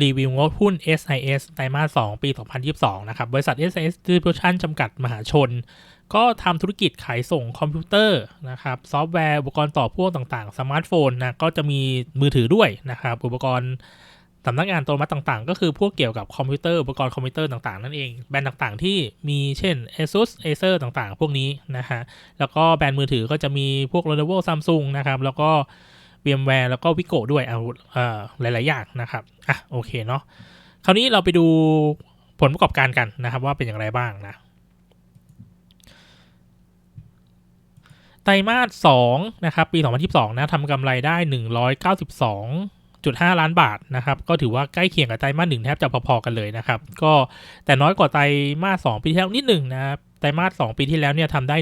รีวิวงบหุ้น SIS ไตรมาส 2 ปี 2022 นะครับ บริษัท SIS Distribution จำกัดมหาชน ก็ทำธุรกิจขายส่งคอมพิวเตอร์นะครับ ซอฟต์แวร์ อุปกรณ์ต่อพ่วงต่างๆ สมาร์ทโฟนนะ ก็จะมีมือถือด้วยนะครับ อุปกรณ์สำนักงานตัวมัดต่างๆ ก็คือพวกเกี่ยวกับคอมพิวเตอร์ อุปกรณ์คอมพิวเตอร์ต่างๆ นั่นเอง แบรนด์ต่างๆ ที่มีเช่น ASUS Acer ต่างๆ พวกนี้นะฮะ แล้วก็แบรนด์มือถือก็จะมีพวก Lenovo Samsung นะครับ แล้วก็ VMware แล้วก็ Vico ด้วยเอาเอ่อหลาย ๆ อย่างนะครับอะโอเคเนาะคราวนี้เราไปดูผลประกอบการกันนะครับว่าเป็นอย่างไรบ้างนะไตรมาส2นะครับปี 2022 นะทำกำไรได้ 192.5 ล้านบาทนะครับ ก็ถือว่าใกล้เคียงกับไตรมาส1แทบจะพอ ๆ กันเลยนะครับ ก็แต่น้อยกว่าไตรมาส2ปีที่แล้วนิดหนึ่งนะครับ ไตรมาส2ปีที่แล้วเนี่ยทำได้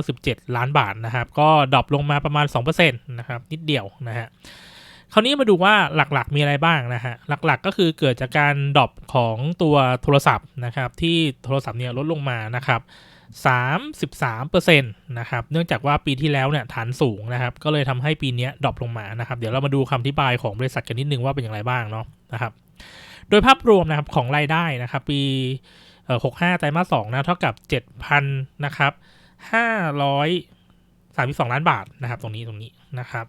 197 ล้านบาทนะครับ ก็ดรอปลงมาประมาณ 2%นะครับ นิดเดียวนะฮะคราวนี้มาดูว่าหลักๆมีอะไรบ้างนะฮะ หลักๆก็คือเกิดจากการดรอปของตัวโทรศัพท์นะครับ ที่โทรศัพท์เนี่ยลดลงมานะครับ33%นะครับ เนื่องจากว่าปีที่แล้วเนี่ยฐานสูงนะครับ ก็เลยทำให้ปีนี้ดรอปลงมานะครับ เดี๋ยวเรามาดูคำอธิบายของบริษัทกันนิดนึงว่าเป็นอย่างไรบ้างเนาะนะครับ โดยภาพรวมนะครับของรายได้นะครับ ปี เออหกห้าไตรมาสสองนะเท่ากับเจ็ดพันนะครับห้าร้อยสามสิบสองล้านบาทนะครับ ตรงนี้ตรงนี้นะครับ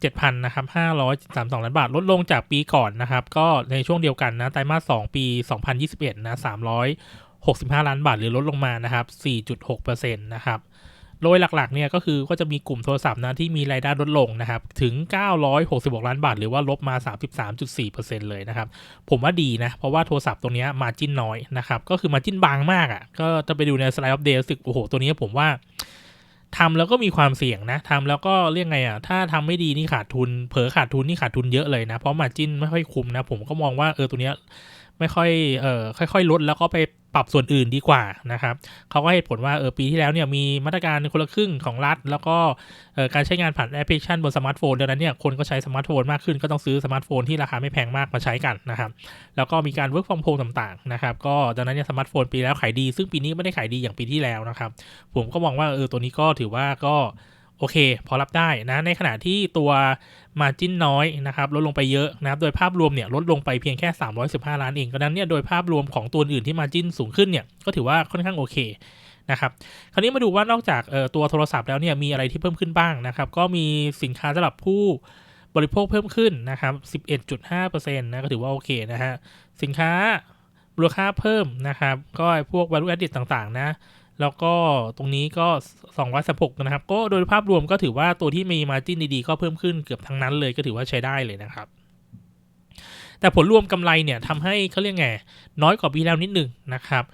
เจ็ดพันนะครับห้าร้อยสามสองล้านบาท ลดลงจากปีก่อนนะครับ ก็ในช่วงเดียวกันนะไตรมาสสองปีสองพันยี่สิบเอ็ดนะสามร้อยหกสิบห้าล้านบาท หรือลดลงมานะครับสี่จุดหกเปอร์เซ็นต์นะครับ โดยหลักๆเนี่ยก็คือก็จะมีกลุ่มโทรศัพท์นะที่มีรายได้ลดลงนะครับ ถึง 966 ล้านบาท หรือว่าลบมา 33.4%เลยนะครับ ผมว่าดีนะ เพราะว่าโทรศัพท์ตรงนี้มาจิ้นน้อยนะครับ ก็คือมาจิ้นบางมากอะ่ะ ก็จะไปดูในสไลด์อัปเดตสึกโอ้โห ตัวนี้ผมว่าทำแล้วก็มีความเสี่ยงนะทำแล้วก็เรียกไงอะ ถ้าทำไม่ดีนี่ขาดทุน เผลอขาดทุนนี่ขาดทุนเยอะเลยนะ เพราะมาจิ้นไม่ค่อยคุ้มนะ ผมก็มองว่าเออตัวเนี้ย ไม่ค่อยเอ่อค่อยๆลดแล้วก็ไปปรับส่วนอื่นดีกว่านะครับเขาก็ให้ผลว่าเออปีที่แล้วเนี่ยมีมาตรการคนละครึ่งของรัฐ แล้วก็เอ่อการใช้งานผ่านแอปพลิเคชันบนสมาร์ทโฟนดังนั้นเนี่ยคนก็ใช้สมาร์ทโฟนมากขึ้นก็ต้องซื้อสมาร์ทโฟนที่ราคาไม่แพงมากมาใช้กันนะครับแล้วก็มีการ work from home ต่างๆนะครับก็ดังนั้นเนี่ยสมาร์ทโฟนปีแล้วขายดี ซึ่งปีนี้ไม่ได้ขายดีอย่างปีที่แล้วนะครับผมก็มองว่าเออตัวนี้ก็ถือว่าก็ โอเค พอรับได้นะในขณะที่ตัวมาจิ้นน้อยนะครับลดลงไปเยอะนะครับโดยภาพรวมเนี่ยลดลงไปเพียงแค่ 315 ล้านเองดังนั้นเนี่ยโดยภาพรวมของตัวอื่นที่มาจิ้นสูงขึ้นเนี่ยก็ถือว่าค่อนข้างโอเคนะครับคราวนี้มาดูว่านอกจากตัวโทรศัพท์แล้วเนี่ยมีอะไรที่เพิ่มขึ้นบ้างนะครับก็มีสินค้าสำหรับผู้บริโภคเพิ่มขึ้นนะครับ 11.5%นะก็ถือว่าโอเคนะฮะสินค้ามูลค่าเพิ่มนะครับก็พวก value added ต่างๆนะ แล้วก็ตรงนี้ก็ 216 นะครับ ก็โดยภาพรวมก็ถือว่าตัวที่มีมาจิ้นดีๆ ก็เพิ่มขึ้นเกือบทั้งนั้นเลยก็ถือว่าใช้ได้เลยนะครับ แต่ผลรวมกำไรเนี่ยทำให้เขาเรียกไง น้อยกว่าปีแล้วนิดหนึ่งนะครับ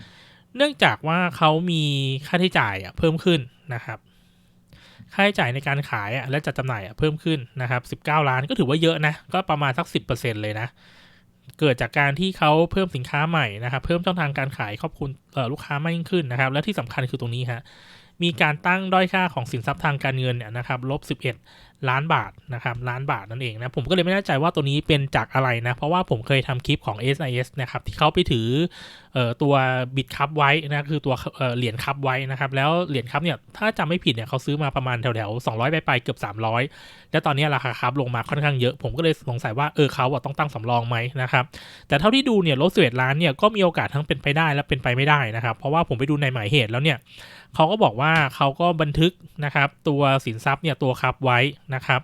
เนื่องจากว่าเขามีค่าใช้จ่ายเพิ่มขึ้นนะครับ ค่าใช้จ่ายในการขายและจัดจำหน่ายเพิ่มขึ้นนะครับ 19 ล้านก็ถือว่าเยอะนะ ก็ประมาณสัก 10%เลยนะ เกิดจากการที่เขาเพิ่มสินค้าใหม่นะครับเพิ่มช่องทางการขายครอบคลุมลูกค้ามากยิ่งขึ้นนะครับ และที่สำคัญคือตรงนี้ฮะมีการตั้งด้อยค่าของสินทรัพย์ทางการเงินเนี่ยนะครับลบ11 ล้านบาทนะครับล้านบาทนั่นเองนะผมก็เลยไม่แน่ใจว่าตัวนี้เป็นจากอะไรนะ เพราะว่าผมเคยทำคลิปของ SIS นะครับที่เขาไปถืออตัวบิตคัพไว้นะคือตัวเหรียญคัพไว้นะครับแล้วเหรียญคัพเนี่ยถ้าจำไม่ผิดเนี่ยเขาซื้อมาประมาณแถวๆ200 ไปไปเกือบ 300 แล้วตอนนี้ราคาคัพลงมาค่อนข้างเยอะ ผมก็เลยสงสัยว่าเออเขาต้องตั้งสำรองไหมนะครับแต่เท่าที่ดูเนี่ยลดสเอ็ดล้านเนี่ยก็มีโอกาสทั้งเป็นไปได้และเป็นไปไม่ได้นะครับเพราะว่าผมไปดูในหมายเหตุแล้วเนี่ยเขาก็บอกว่าเขาก็บันทึกนะครับตัวสินทรัพย์เนี่ยตัวคับไว้นะครับ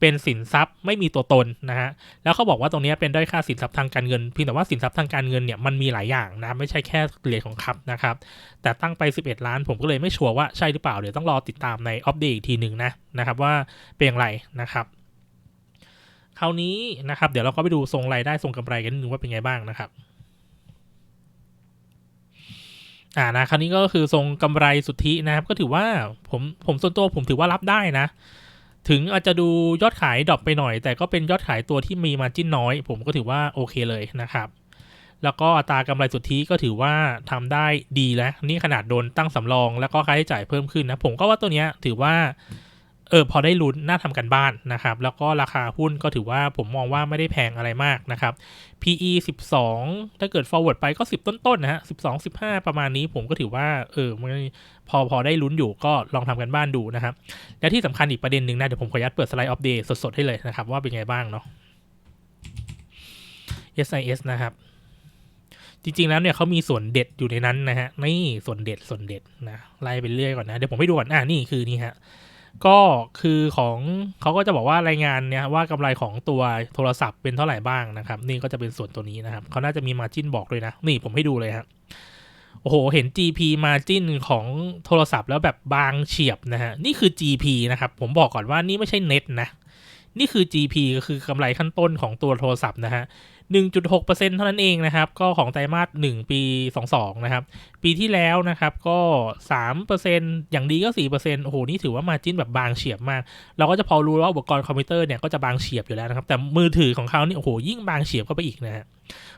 เป็นสินทรัพย์ไม่มีตัวตนนะฮะแล้วเขาบอกว่าตรงนี้เป็นด้อยค่าสินทรัพย์ทางการเงินเพียงแต่ว่าสินทรัพย์ทางการเงินเนี่ยมันมีหลายอย่างนะไม่ใช่แค่เหรียญของคับนะครับแต่ตั้งไป 11 ล้านผมก็เลยไม่ชัวร์ว่าใช่หรือเปล่าเดี๋ยวต้องรอติดตามในอัปเดตอีกทีหนึ่งนะนะครับว่าเป็นอย่างไรนะครับคราวนี้นะครับเดี๋ยวเราก็ไปดูทรงรายได้ทรงกำไรกันนึงว่าเป็นไงบ้างนะครับอ่านะคราวนี้ก็คือทรงกำไรสุทธินะครับ ก็ถือว่าผมผมส่วนตัวผมถือว่ารับได้นะ ถึงอาจจะดูยอดขายดรอปไปหน่อย แต่ก็เป็นยอดขายตัวที่มีมาจิ้นน้อย ผมก็ถือว่าโอเคเลยนะครับ แล้วก็อัตรากำไรสุทธิก็ถือว่าทำได้ดีแล้ว นี่ขนาดโดนตั้งสำรอง แล้วก็ค่าใช้จ่ายเพิ่มขึ้นนะ ผมก็ว่าตัวเนี้ยถือว่า เออพอได้ลุ้นน่าทำกันบ้านนะครับ แล้วก็ราคาหุ้นก็ถือว่าผมมองว่าไม่ได้แพงอะไรมากนะครับ PE 12 ถ้าเกิด forward ไปก็ 10 ต้นๆนะฮะ12 15 ประมาณนี้ผมก็ถือว่าเออมันพอพอได้ลุ้นอยู่ก็ลองทำกันบ้านดูนะครับ และที่สำคัญอีกประเด็นหนึ่งนะ เดี๋ยวผมขออนุญาตเปิดสไลด์อัปเดตสดๆ ให้เลยนะครับ ว่าเป็นไงบ้างเนาะ SIS นะครับ จริง ๆ แล้วเนี่ยเขามีส่วนเด็ดอยู่ในนั้นนะฮะนี่ส่วนเด็ดส่วนเด็ดนะไล่ไปเรื่อยก่อนนะ เดี๋ยวผมไปดูก่อนอ่านี่คือนี่ฮะ ก็คือของเขาก็จะบอกว่ารายงานเนี่ยว่ากำไรของตัวโทรศัพท์เป็นเท่าไหร่บ้างนะครับ นี่ก็จะเป็นส่วนตัวนี้นะครับเขาน่าจะมีมาจิ้นบอกด้วยนะ นี่ผมให้ดูเลยฮะโอ้โห เห็น GP margin ของโทรศัพท์แล้วแบบบางเฉียบนะฮะ นี่คือ GP นะครับ ผมบอกก่อนว่านี่ไม่ใช่เน็ตนะ นี่คือ GP ก็คือกำไรขั้นต้นของตัวโทรศัพท์นะฮะ 1.6%เท่านั้นเองนะครับ ก็ของไตรมาส1 ปี 22 นะครับ ปีที่แล้วนะครับก็ 3%อย่างดีก็ 4%โอ้โห นี่ถือว่ามาจิ้นแบบบางเฉียบมาก เราก็จะพอรู้ว่าอุปกรณ์คอมพิวเตอร์เนี่ยก็จะบางเฉียบอยู่แล้วนะครับ แต่มือถือของเขาเนี่ยโอ้โหยิ่งบางเฉียบเข้าไปอีกนะฮะ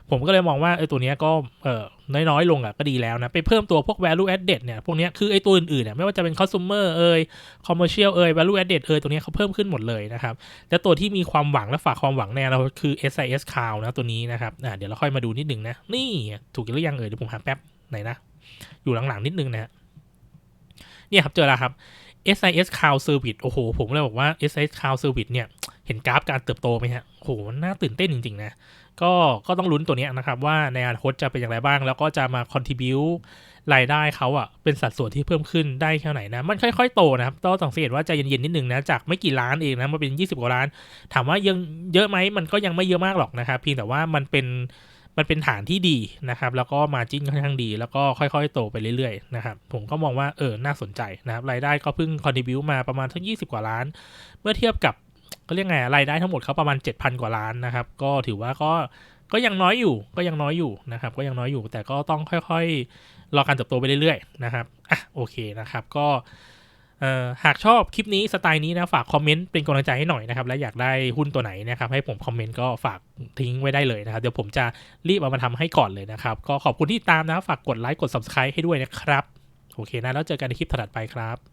ผมก็เลยมองว่าไอ้ตัวนี้ก็เออน้อยๆ ลงอะก็ดีแล้วนะ ไปเพิ่มตัวพวก value added เนี่ย พวกเนี้ยคือไอ้ตัวอื่นๆเนี่ยไม่ว่าจะเป็น consumer เอ่ย commercial เอ่ย value added เอ่ยตัวเนี้ยเขาเพิ่มขึ้นหมดเลยนะครับแต่ตัวที่มีความหวังและฝากความหวังแน่เราคือ SIS Cloud นะตัวนี้นะครับอ่าเดี๋ยวเราค่อยมาดูนิดนึงนะ นี่ถูกหรือยังเอ่ยเดี๋ยวผมหาแป๊บไหนนะ อยู่หลังๆนิดนึงนะฮะเนี่ยครับเจอแล้วครับ SIS Cloud Service โอ้โห ผมเลยบอกว่า SIS Cloud Service เนี่ย เห็นกราฟการเติบโตไหมฮะโอ้โหน่าตื่นเต้นจริง ๆ นะ ก็ก็ต้องลุ้นตัวนี้นะครับ ว่าในอนาคตจะเป็นอย่างไรบ้าง แล้วก็จะมา contribu รายได้เขาอะเป็นสัดส่วนที่เพิ่มขึ้นได้แค่ไหนนะ มันค่อย ๆ โตนะครับต้องสังเกตว่าใจเย็นๆนิดนึงนะ จากไม่กี่ล้านเองนะมาเป็น 20กว่าล้าน ถามว่ายังเยอะไหมมันก็ยังไม่เยอะมากหรอกนะครับเพียงแต่ว่ามันเป็นมันเป็นฐานที่ดีนะครับ แล้วก็มาจิ้นค่อนข้างดี แล้วก็ค่อยๆ โตไปเรื่อยๆ นะครับ ผมก็มองว่าเออ น่าสนใจนะครับ รายได้ก็เพิ่ง contribu มาประมาณทั้ง 20 กว่าล้าน เมื่อเทียบกับ ก็เรียกไงรายได้ทั้งหมดเขาประมาณ 7,000 กว่าล้านนะครับ ก็ถือว่าก็ก็ยังน้อยอยู่ก็ยังน้อยอยู่นะครับ ก็ยังน้อยอยู่ แต่ก็ต้องค่อยๆ รอการเติบโตไปเรื่อยๆนะครับอะโอเคนะครับก็หากชอบคลิปนี้สไตล์นี้นะฝากคอมเมนต์เป็นกำลังใจให้หน่อยนะครับ และอยากได้หุ้นตัวไหนนะครับ ให้ผมคอมเมนต์ก็ฝากทิ้งไว้ได้เลยนะครับ เดี๋ยวผมจะรีบเอามาทำให้ก่อนเลยนะครับ ก็ขอบคุณที่ตามนะฝากกดไลค์กด subscribe ให้ด้วยนะครับ โอเคนะแล้วเจอกันในคลิปถัดไปครับ